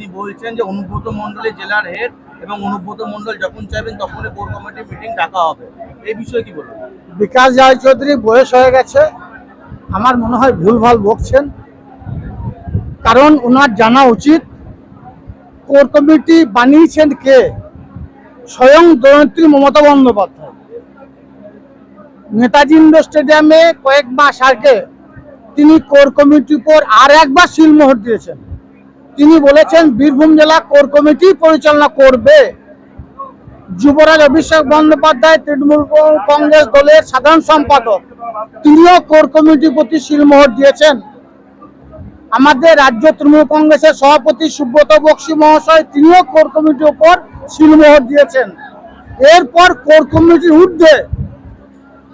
তিনি বলছেন যে অনুব্রত মন্ডলী জেলার হেড এবং অনুব্রত মন্ডল যখন চাইবেন তখনই কোর কমিটির মিটিং ডাকা হবে। এই বিষয়ে কি বলবেন? বিকাশ রায় চৌধুরী, বয়স হয়ে গেছে। আমার মনে হয় ভুলভাল বকছেন। কারণ ওনার জানা উচিত কোর কমিটি বানিয়েছেন কে? স্বয়ং দয়ন্ত্রী মমতা বন্দ্যোপাধ্যায়। নেতাজি ইন্ডোর স্টেডিয়ামে কয়েক মাস আগে তিনি কোর কমিটির উপর আর একবার সিলমোহর দিয়েছেন। তিনি বলেছেন, বীরভূম জেলা কোর কমিটি পরিচালনা করবে। যুবরাজ অভিষেক বন্দ্যোপাধ্যায় তৃণমূল কংগ্রেস দলের সাধারণ সম্পাদক। তিনিও কোর কমিটির প্রতি শিলমোহর দিয়েছেন। আমাদের রাজ্য তৃণমূল কংগ্রেসের সভাপতি সুব্রত বক্সি মহাশয় তিনিও কোর কমিটির উপর শিলমোহর দিয়েছেন। এরপর কোর কমিটির ঊর্ধ্বে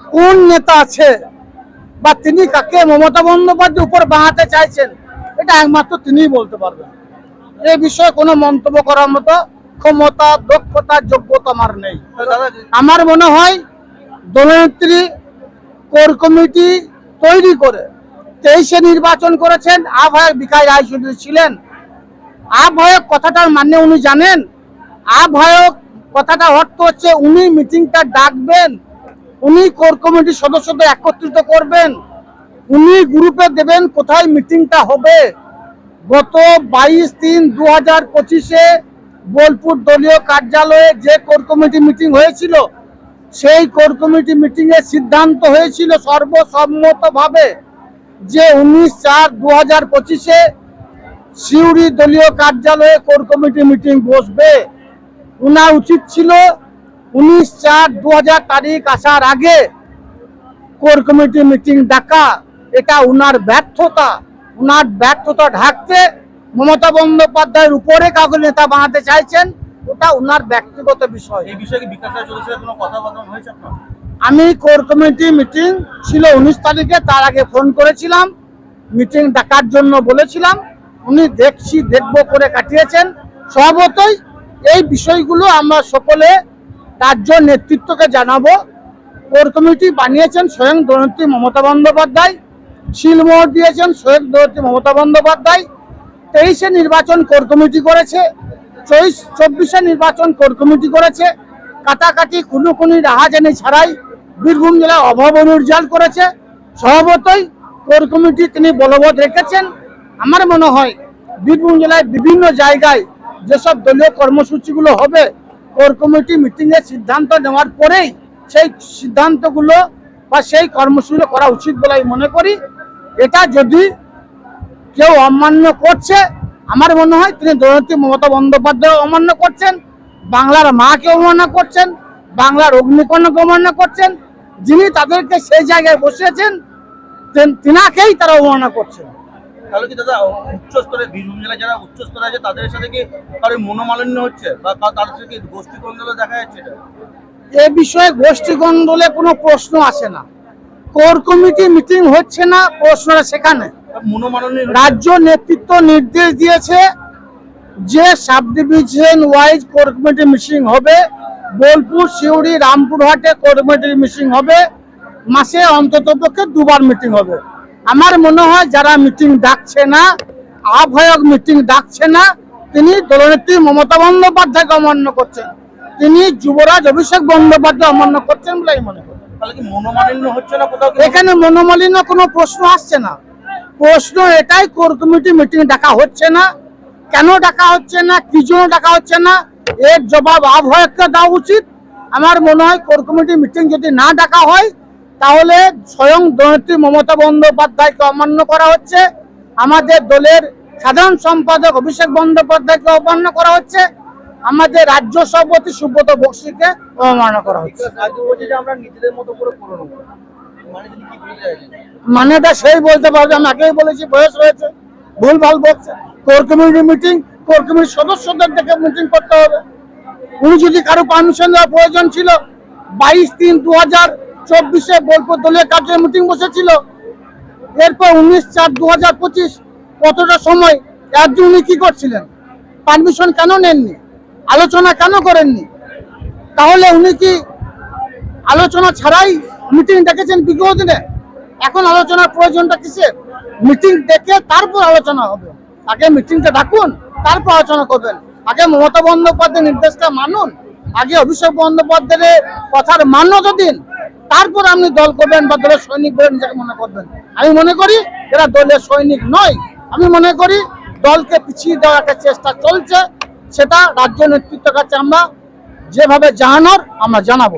কোন নেতা আছে বা তিনি কাকে মমতা বন্দ্যোপাধ্যায়ের উপর বাঁধাতে চাইছেন এটা একমাত্র তিনিই বলতে পারবেন। এ বিষয়ে কোনো মন্তব্য করার মতো ক্ষমতা, দক্ষতা, যোগ্যতা আমার নেই। আমার মনে হয় দলনেত্রী কোর কমিটি তৈরি করে তেইশে নির্বাচন করেছেন। আহ্বায়ক বিকাশ রায়চৌধুরী ছিলেন। আহ্বায়ক কথাটার মানে উনি জানেন। আহ্বায়ক কথাটা অর্থ হচ্ছে উনি মিটিংটা ডাকবেন, উনি কোর কমিটির সদস্যদের একত্রিত করবেন। উনি গ্রুপে দেবেন কোথায় মিটিংটা হবে। গত বাইশ তিন দু হাজার পঁচিশে বোলপুর দলীয় কার্যালয়ে যে কোর কমিটি মিটিং হয়েছিল, সেই কোর কমিটি মিটিং এর সিদ্ধান্ত হয়েছিল সর্বসম্মতভাবে যে উনিশ চার দু হাজার পঁচিশে সিউড়ি দলীয় কার্যালয়ে কোর কমিটি মিটিং বসবে। উনার উচিত ছিল উনিশ চার দু তারিখ আসার আগে কোর কমিটি মিটিং ডাকা। এটা উনার ব্যর্থতা উনার ব্যর্থতা ঢাকতে মমতা বন্দ্যোপাধ্যায়ের উপরে কাউকে নেতা বানাতে চাইছেন ওটা উনার ব্যক্তিগত বিষয়। এই বিষয়ে কি বিকাশ রায় চৌধুরীর সাথে কোনো কথাবার্তা হয়েছে আমি কোর কমিটি মিটিং ছিল উনিশ তারিখে তার আগে ফোন করেছিলাম মিটিং ডাকার জন্য বলেছিলাম উনি দেখছি দেখব করে কাটিয়েছেন। স্বভাবতই এই বিষয়গুলো আমরা সকলে রাজ্য নেতৃত্বকে জানাব। কোর কমিটি বানিয়েছেন স্বয়ং দৈনত্রী মমতা বন্দ্যোপাধ্যায়। শিলমোহর দিয়েছেন দৈনত্রী মমতা বন্দ্যোপাধ্যায়। তেইশে নির্বাচন কোর কমিটি করেছে। চব্বিশ চব্বিশে নির্বাচন কোর কমিটি করেছে। কাটাকাটি খুনোখুনি রাহাজানি ছাড়াই বীরভূম জেলায় অভাব অনুর্জাল করেছে। স্বভাবতই কোর কমিটি তিনি বলবৎ রেখেছেন। আমার মনে হয় বীরভূম জেলায় বিভিন্ন জায়গায় যেসব দলীয় কর্মসূচিগুলো হবে, কোর কমিটি মিটিংয়ের সিদ্ধান্ত নেওয়ার পরেই সেই সিদ্ধান্তগুলো বা সেই কর্মসূচি করা উচিত বলে আমি মনে করি। এটা যদি কেউ অমান্য করছে আমার মনে হয় তিনি দৈনন্দিন মমতা বন্দ্যোপাধ্যায় অমান্য করছেন বাংলার মাকে অমান্য করছেন বাংলার অগ্নিকর্ণকে অমান্য করছেন যিনি তাদেরকে সেই জায়গায় বসিয়েছেন তেন- তিনাকেই তারা অমান্য করছেন। তাহলে কি দাদা উচ্চ স্তরে বীরভূম জেলায় যারা উচ্চ স্তরে আছে তাদের সাথে কি কারোর মনোমালিন্য হচ্ছে? বা তা- তাদের সাথে কি গোষ্ঠী কন্দল দেখা যাচ্ছে এ বিষয়ে গোষ্ঠী গন্ডলে কোনো প্রশ্ন আসে না। কোর কমিটি মিটিং হচ্ছে না প্রশ্নটা সেখানে। রাজ্য নেতৃত্ব নির্দেশ দিয়েছে যে sub division wise core committee meeting হবে। বোলপুর সিউড়ি রামপুরহাটে কোর কমিটির মিটিং হবে। মাসে অন্তত পক্ষে দুবার মিটিং হবে। আমার মনে হয় যারা মিটিং ডাকছে না আহ্বায়ক মিটিং ডাকছে না তিনি দলনেত্রী মমতা বন্দ্যোপাধ্যায়কে অমান্য করছেন। তিনি যুবরাজ অভিষেক বন্দ্যোপাধ্যায় অমান্য করছেন বলে আমি মনে করি। এখানে মনোমালিন্য কোনো প্রশ্ন আসছে না। প্রশ্ন এটাই কোর কমিটি মিটিং ডাকা হচ্ছে না। কেন ডাকা হচ্ছে না? কি জন্য ডাকা হচ্ছে না? এর জবাব আবহাওয়াকে দেওয়া উচিত। আমার মনে হয় কোর কমিটি মিটিং যদি না ডাকা হয়, তাহলে স্বয়ং দৈনত্রী মমতা বন্দ্যোপাধ্যায়কে অমান্য করা হচ্ছে। আমাদের দলের সাধারণ সম্পাদক অভিষেক বন্দ্যোপাধ্যায়কে অমান্য করা হচ্ছে। আমাদের রাজ্য সভাপতি সুব্রত বক্সিকে অবমাননা করা হচ্ছে। মানে চাইছেন মানেটা সেই বলতে পারবে আমি আগেই বলেছি বয়স রয়েছে ভুল ভালো বলছে। কোর কমিটি মিটিং কোর কমিটির সদস্যদের থেকে মিটিং করতে হবে। উনি যদি কারও পারমিশন দেওয়ার প্রয়োজন ছিল বাইশ তিন দু হাজার চব্বিশে বোলপুর দলীয় কার্যের মিটিং বসেছিল। এরপর উনিশ চার দু হাজার পঁচিশ কতটা সময় একজন উনি কি করছিলেন? পারমিশন কেন নেননি? আলোচনা কেন করেননি? তাহলে উনি কি আলোচনা ছাড়াই মিটিং ডেকেছেন বিগত দিনে? এখন আলোচনার প্রয়োজনটা কিসের? মিটিং ডেকে তারপর আলোচনা হবে। আগে মিটিংটা ডাকুন, তারপর আলোচনা করবেন। আগে মমতা বন্দ্যোপাধ্যায়ের নির্দেশটা মানুন, আগে অভিষেক বন্দ্যোপাধ্যায়ের কথার মান্যতা দিন, তারপর আপনি দল করবেন বা দলের সৈনিক বলে নিজেকে মনে করবেন। আমি মনে করি এরা দলের সৈনিক নয়। আমি মনে করি দলকে পিছিয়ে দেওয়ার একটা চেষ্টা চলছে। সেটা রাজ্য নেতৃত্বের কাছে আমরা যেভাবে জানানোর আমরা জানাব।